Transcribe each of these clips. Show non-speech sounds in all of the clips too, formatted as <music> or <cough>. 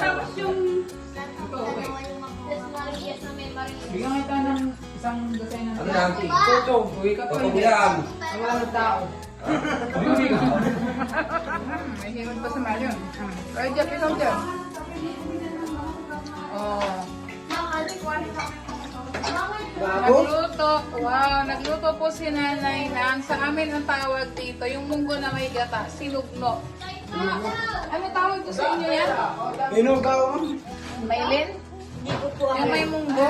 Tapos yung... Ito, uuwi. Bigyan kita ng isang dosena ng yan? Toto, uwi ka pa rin. Ang wala ng tao. May hirap pa sa malyon. Kaya Jeff, ikaw dyan. Oh. Nagluto. Wow, nagluto po si Nanay Nang. Sa amin ang tawag dito, yung munggo na may gata, sinugno. Ano tawag ko sa inyo yan? Inugaw. Maylin? Yung may munggo?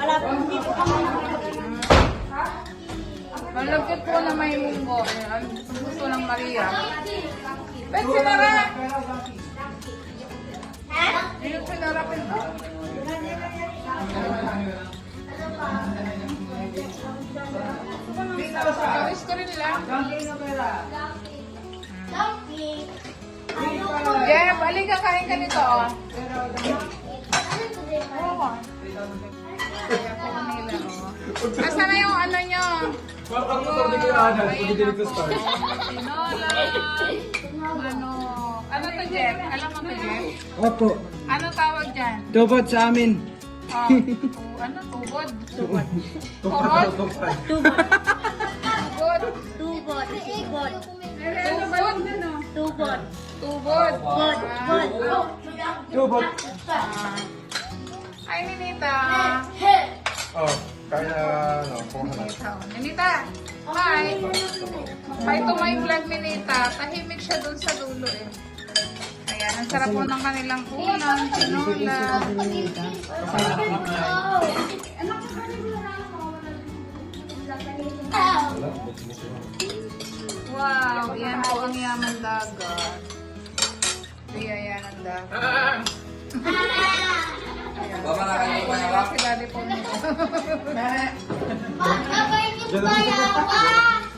Wala po, hindi po kami Malagkit po na may munggo. Ayan, gusto ng Maria. Bet, sinara! Yung sinara pa ito. Kawis ko rin lang. Jeff, halika kain ka nito. oh. Oo. Kaya po kanila, oh. Asa na yung ano nyo? Bakit mo sabi ko yan? Pwede dito start. Tinola. Ano? Ano to, Jeff? Alam mo to, Jeff? Opo. Ano tawag dyan? Tubod sa amin. Oh, tu- ano? Tubod? Tubod. Turod? Tubod. Tubod. Tubod. Tubod? Ano? Tubod. Tubod. Bod. Ah. Bod. Tubod. Ah. Ay, Ninita. Oh, kaya ano, kung ano. Oh. Ninita. Hi. Hi to my vlog, Ninita. Tahimik siya dun sa dulo eh. Ayan, ang sarap po ng kanilang ulam, tinola. Wow, yan po ang yaman dagat. Kaya yan ang dagat. Ba? Si daddy po nito.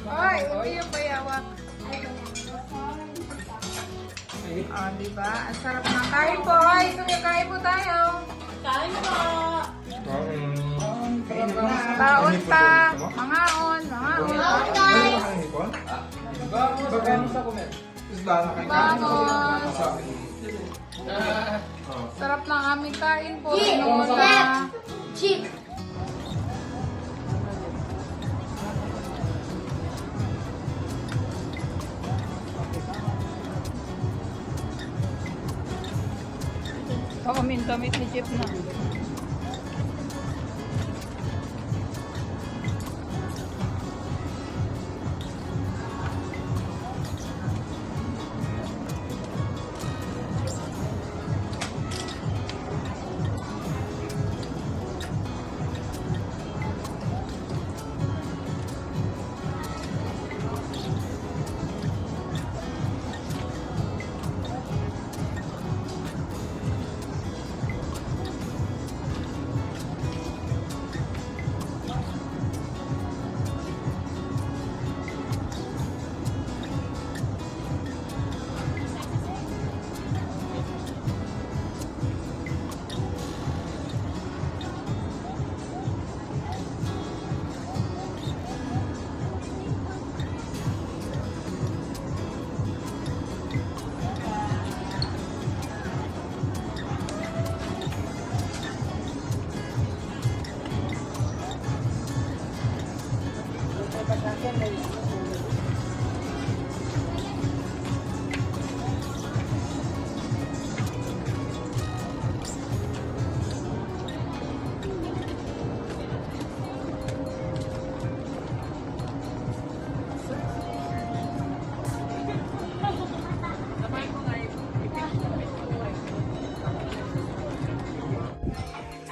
Ay, oh, yung bayawak. Oh, di ba? Ang sarap ng kain po. Ay, kain po tayo. Kain po. Taon pa. Mangaon, mangaon. Vamos. Sarap ng aming kain po. Tinola. Damit ni Jeep na.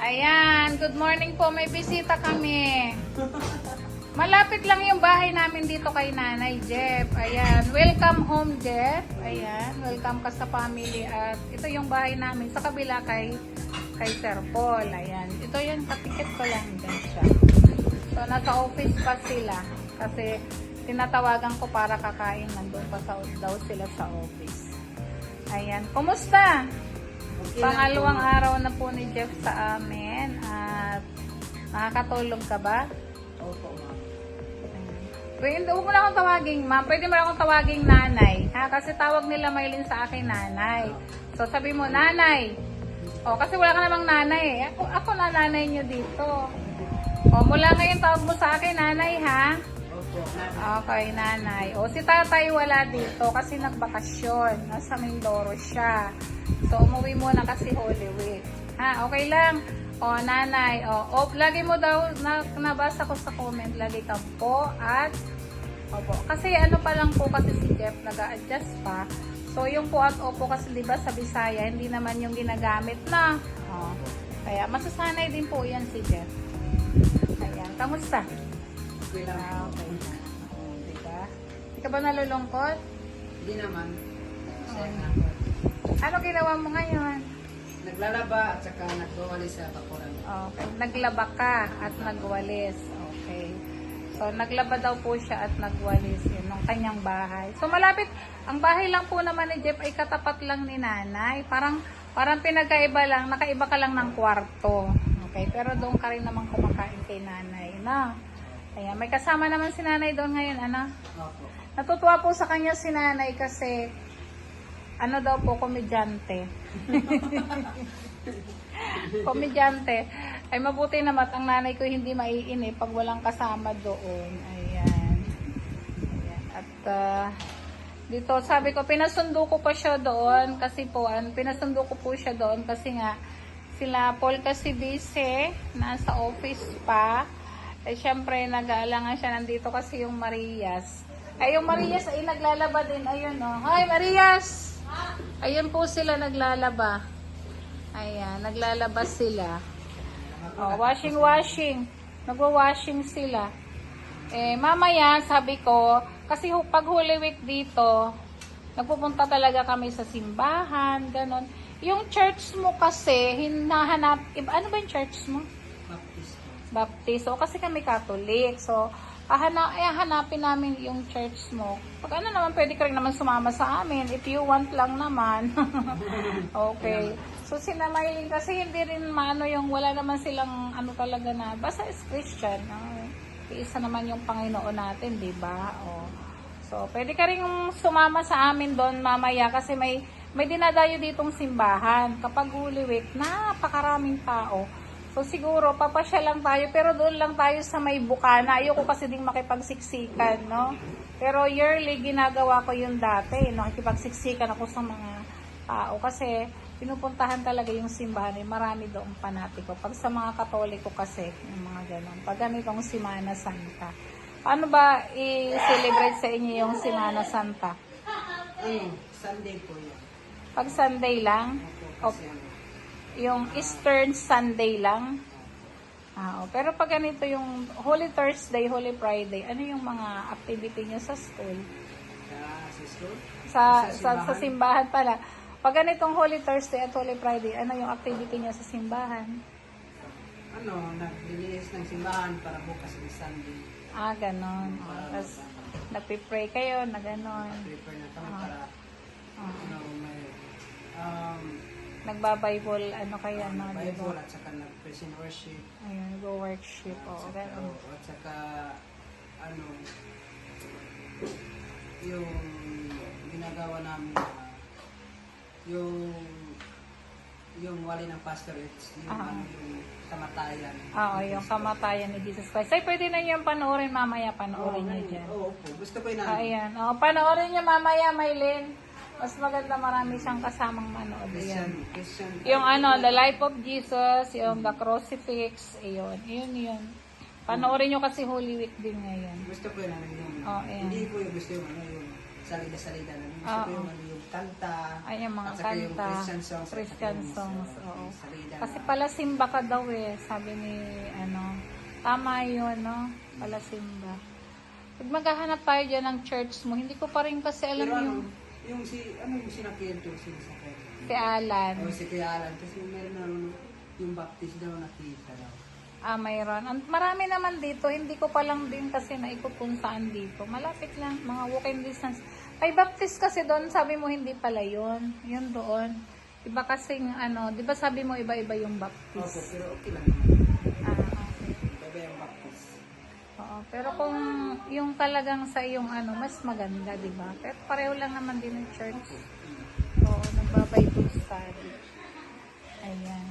Ayan, good morning po. May bisita kami. Malapit lang yung bahay namin dito kay Nanay Jeff. Ayan, welcome home Jeff. Ayan, welcome ka sa family. At ito yung bahay namin sa kabila kay kay Sir Paul. Ayan, ito yung katikit ko lang din siya. So, nasa office pa sila. Kasi tinatawagan ko para kakain. Nandun pa sa, daw sila sa office. Ayan, kumusta? Pangalawang araw na po ni Jeff sa amin at nakakatulog ka ba? Opo. Ayan. Pwede, huwag mo na akong tawaging ma'am. Pwede mo na akong tawaging nanay. Ha? Kasi tawag nila Maylin sa akin nanay. So sabi mo, nanay. O, kasi wala ka namang nanay eh. Ako, ako na nanay niyo dito. O, mula ngayon tawag mo sa akin nanay ha. Okay, nanay. O, si tatay wala dito kasi nagbakasyon. Nasa Mindoro siya. So, umuwi muna kasi Holy Week. Ha, okay lang. O, nanay. O, o lagi mo daw, na, nabasa ko sa comment, lagi ka po at Opo. Kasi ano pa lang po kasi si Jeff nag-a-adjust pa. So, yung po at opo kasi 'di ba sa Bisaya, hindi naman yung ginagamit na. Oh. Kaya masasanay din po 'yan si Jeff. Ayan, kamusta? Okay lang. Ah, okay. Oh, 'di ba? Hindi ka ba nalulungkot? Hindi naman. Masaya Oo. na ako. Ano ginawa mo ngayon? Naglalaba at saka nagwawalis sa kapuran. Okay, naglaba ka at nagwalis. Okay. So, naglaba daw po siya at nagwalis yun ng kanyang bahay. So, malapit, ang bahay lang po naman ni Jeff ay katapat lang ni nanay. Parang, parang pinagkaiba lang, nakaiba ka lang ng kwarto. Okay, pero doon ka rin naman kumakain kay nanay, na. Ayan, may kasama naman si nanay doon ngayon, ano? Opo. Natutuwa po sa kanya si nanay kasi ano daw po, komedyante. <laughs> komedyante. Ay mabuti naman ang nanay ko hindi maiinip pag walang kasama doon. Ayan. Ayan. At ah, dito sabi ko, pinasundo ko pa siya doon kasi po, an, pinasundo ko po siya doon kasi nga sila Paul kasi busy, nasa office pa. Eh, syempre, nag-aalangan siya nandito kasi yung Marias. Ay, yung Marias ay naglalaba din. Ayun, oh. Hi, Marias! Ayun po sila naglalaba. Ayan, naglalaba sila. Oh, washing, washing. Nagwa-washing sila. Eh, mamaya, sabi ko, kasi pag Holy Week dito, nagpupunta talaga kami sa simbahan, ganon. Yung church mo kasi, hinahanap, iba- ano ba yung church mo? Baptist. Baptist. So, kasi kami Catholic. So, ahana, eh, hanapin namin yung church mo. Pag ano naman, pwede ka rin naman sumama sa amin. If you want lang naman. <laughs> okay. So, sinamailin kasi hindi rin maano yung wala naman silang ano talaga na, basta is Christian. No? Isa naman yung Panginoon natin, di ba? O. So, pwede ka rin sumama sa amin doon mamaya kasi may may dinadayo ditong simbahan. Kapag Holy Week, napakaraming tao. So siguro papasya lang tayo pero doon lang tayo sa may bukana. Ayoko kasi ding makipagsiksikan, no? Pero yearly ginagawa ko yun dati. Nakikipagsiksikan ako sa mga tao kasi pinupuntahan talaga yung simbahan. Eh, marami doong panatiko. Pag sa mga katoliko kasi, yung mga ganun. Pag ganitong Simana Santa. Paano ba i-celebrate sa inyo yung Simana Santa? Mm, Sunday po yan. Pag Sunday lang? Opo, O kasi ano, yung Eastern Sunday lang? Ah, oh. pero pag ganito yung Holy Thursday, Holy Friday, ano yung mga activity nyo sa school? sa sa school. Sa, Sa sa, sa, simbahan pala. Pag ganitong Holy Thursday at Holy Friday, ano yung activity nyo sa simbahan? Ano, naglilinis ng simbahan para bukas ng Sunday. Ah, ganon. Oh, Tapos, nagpipray kayo na ganon. Prepare na kami Ah. para Oh, ano, may um, Nagba-Bible, ano kaya, no? di Bible ba? at saka nag-praise and worship. Ayun, nag-worship. Oh, at, saka, ganon. at saka ano yung ginagawa namin na yung yung wali ng pastor it's yung, Ah. ano, yung kamatayan. Oo, yung kamatayan ni Jesus Christ. Ay, pwede na yung panoorin mamaya, panoorin Oo, niyo ano, dyan. Oo, po. Gusto ko yun Ah, na. Ayan. O, panoorin niyo mamaya, Maylin. Mas maganda marami siyang kasamang manood. Ayan. Christian. Yung ano, The Life of Jesus, yung The Crucifix, ayun, yun yun. Panoorin niyo kasi Holy Week din ngayon. Gusto ko yun ano yung, Oo, ayan. hindi ko yung gusto yung ano yung salida-salida na. Gusto ko Oo. yung ano yung kanta. Ay, yung mga at saka yung kanta, Christian songs. at saka Christian yung, songs, uh, oo. salida Kasi pala simba ka daw eh, sabi ni, ano, tama yun, no? Pala simba. Pag maghahanap tayo dyan ng church mo, hindi ko pa rin kasi alam Pero ano, yung yung si, ano yung sinakyan to, sinasakyan. si Alan. O si Kuya Alan, kasi meron na ano, yung baptist daw nakita daw. Ah, mayroon. Ang- Marami naman dito, hindi ko pa lang din kasi naikot kung saan dito. Malapit lang, mga walking distance. Kay Baptist kasi doon, sabi mo hindi pala yun. Yun doon. Iba kasing ano, di ba sabi mo iba-iba yung Opo, Baptist? pero okay lang. Ah, okay. Baba yung baptist. Oo, pero kung yung talagang sa iyong ano, mas maganda, di ba? Pero pareho lang naman din ng church. Oo, nagba-Bible study. Ayan.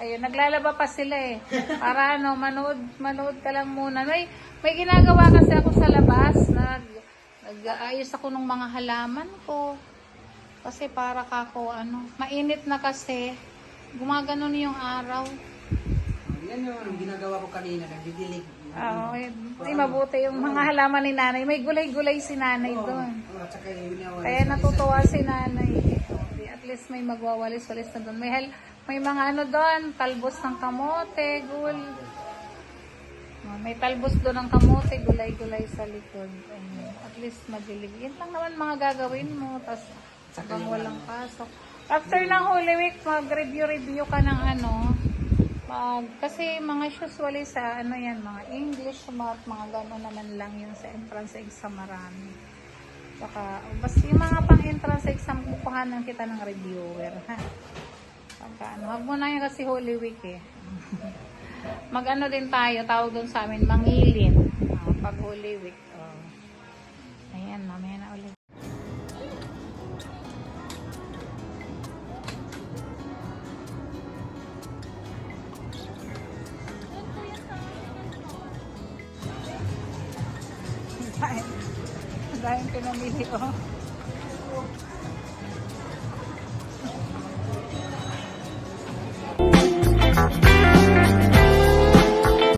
Ayun, naglalaba pa sila eh. Para ano, manood, manood ka lang muna. May, may ginagawa kasi ako sa labas. Nag, nag-aayos ako ng mga halaman ko. Kasi para kako, ano, mainit na kasi. Gumaganon yung araw. Yan yung ginagawa ko kanina, nagdidilig. Oo, eh, mabuti yung mga halaman ni nanay. May gulay-gulay si nanay doon. Oh, at saka yung inawa. Kaya natutuwa si nanay. At least may magwawalis-walis na doon. May, hal- may mga ano doon, talbos ng kamote, gul. O, May talbos doon ng kamote, gulay-gulay sa likod. Ayun. At least madilig. Yan lang naman mga gagawin mo. Tapos habang walang pasok. After ng Holy Week, mag-review-review ka ng ano. Mag, kasi mga usually sa ano yan, mga English, mga, mga gano'n naman lang yun sa entrance exam marami. Saka, basta yung mga pang-entrance exam, kukuhanan kita ng reviewer, ha? Pagka ano, wag mo na yan kasi Holy Week eh. <laughs> Mag-ano din tayo, tawag doon sa amin, mangilin. Ah, pag Holy Week. Dahil pinamili, oh.